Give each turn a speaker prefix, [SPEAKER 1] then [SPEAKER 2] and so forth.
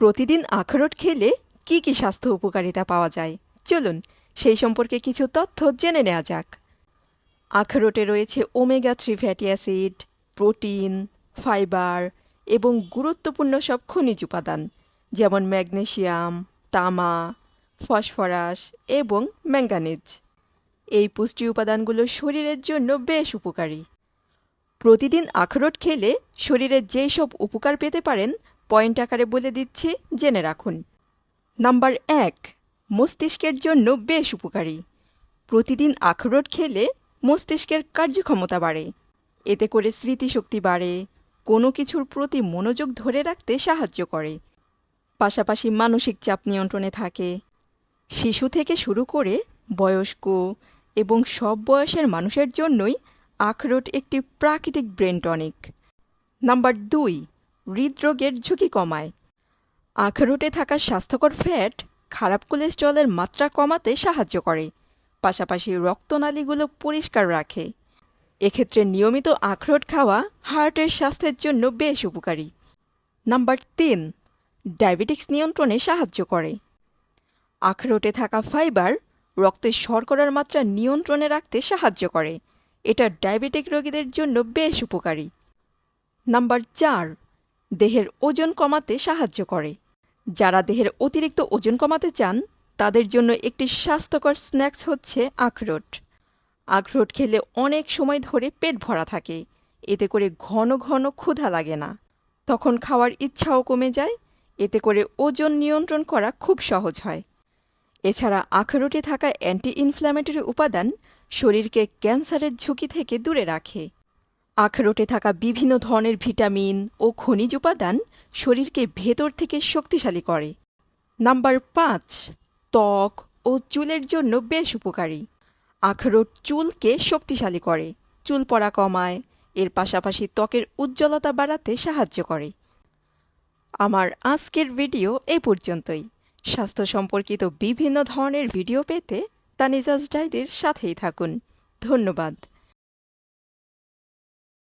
[SPEAKER 1] প্রতিদিন আখরোট খেলে কি কি স্বাস্থ্য উপকারিতা পাওয়া যায়? চলুন, সেই সম্পর্কে কিছু তথ্য জেনে নেওয়া যাক। আখরোটে রয়েছে omega three fatty acid, protein, fibre এবং গুরুত্বপূর্ণ সব খনিজ উপাদান, যেমন ম্যাগনেসিয়াম তামা, ফসফরাস এবং ম্যাঙ্গানিজ। এই পুষ্টি উপাদানগুলো শরীরের জন্য বেশ উপকারী। প্রতিদিন আখরোট খেলে শরীরের যেই সব উপকার পেতে পারেন পয়েন্ট আকারে বলে দিচ্ছি, জেনে রাখুন। নাম্বার এক, মস্তিষ্কের জন্য বেশ উপকারী। প্রতিদিন আখরোট খেলে মস্তিষ্কের কার্যক্ষমতা বাড়ে। এতে করে স্মৃতিশক্তি বাড়ে, কোনো কিছুর প্রতি মনোযোগ ধরে রাখতে সাহায্য করে। পাশাপাশি মানসিক চাপ নিয়ন্ত্রণে থাকে। শিশু থেকে শুরু করে বয়স্ক এবং সব বয়সের মানুষের জন্যই আখরোট একটি প্রাকৃতিক ব্রেন টনিক। নাম্বার দুই হৃদরোগের ঝুঁকি কমায়। আখরোটে থাকা স্বাস্থ্যকর ফ্যাট খারাপ কোলেস্টেরলের মাত্রা কমাতে সাহায্য করে, পাশাপাশি রক্তনালীগুলো পরিষ্কার রাখে। এক্ষেত্রে নিয়মিত আখরোট খাওয়া হার্টের স্বাস্থ্যের জন্য বেশ উপকারী। নাম্বার তিন, ডায়াবেটিক্স নিয়ন্ত্রণে সাহায্য করে। আখরোটে থাকা ফাইবার রক্তের শর্করার মাত্রা নিয়ন্ত্রণে রাখতে সাহায্য করে। এটা ডায়াবেটিক রোগীদের জন্য বেশ উপকারী। নাম্বার চার দেহের ওজন কমাতে সাহায্য করে। যারা দেহের অতিরিক্ত ওজন কমাতে চান, তাদের জন্য একটি স্বাস্থ্যকর স্ন্যাক্স হচ্ছে আখরোট। আখরোট খেলে অনেক সময় ধরে পেট ভরা থাকে। এতে করে ঘন ঘন ক্ষুধা লাগে না। তখন খাওয়ার ইচ্ছাও কমে যায়। এতে করে ওজন নিয়ন্ত্রণ করা খুব সহজ হয়। এছাড়া আখরোটে থাকা অ্যান্টি ইনফ্ল্যামেটরি উপাদান শরীরকে ক্যান্সারের ঝুঁকি থেকে দূরে রাখে। আখরোটে থাকা বিভিন্ন ধরনের ভিটামিন ও খনিজ উপাদান শরীরকে ভেতর থেকে শক্তিশালী করে। নাম্বার পাঁচ, ত্বক ও চুলের জন্য বেশ উপকারী। আখরোট চুলকে শক্তিশালী করে, চুল পড়া কমায়, এর পাশাপাশি ত্বকের উজ্জ্বলতা বাড়াতে সাহায্য করে। আমার আজকের ভিডিও এ পর্যন্তই। স্বাস্থ্য সম্পর্কিত বিভিন্ন ধরনের ভিডিও পেতে তানিজাজ ডায়েরির সাথেই থাকুন। ধন্যবাদ।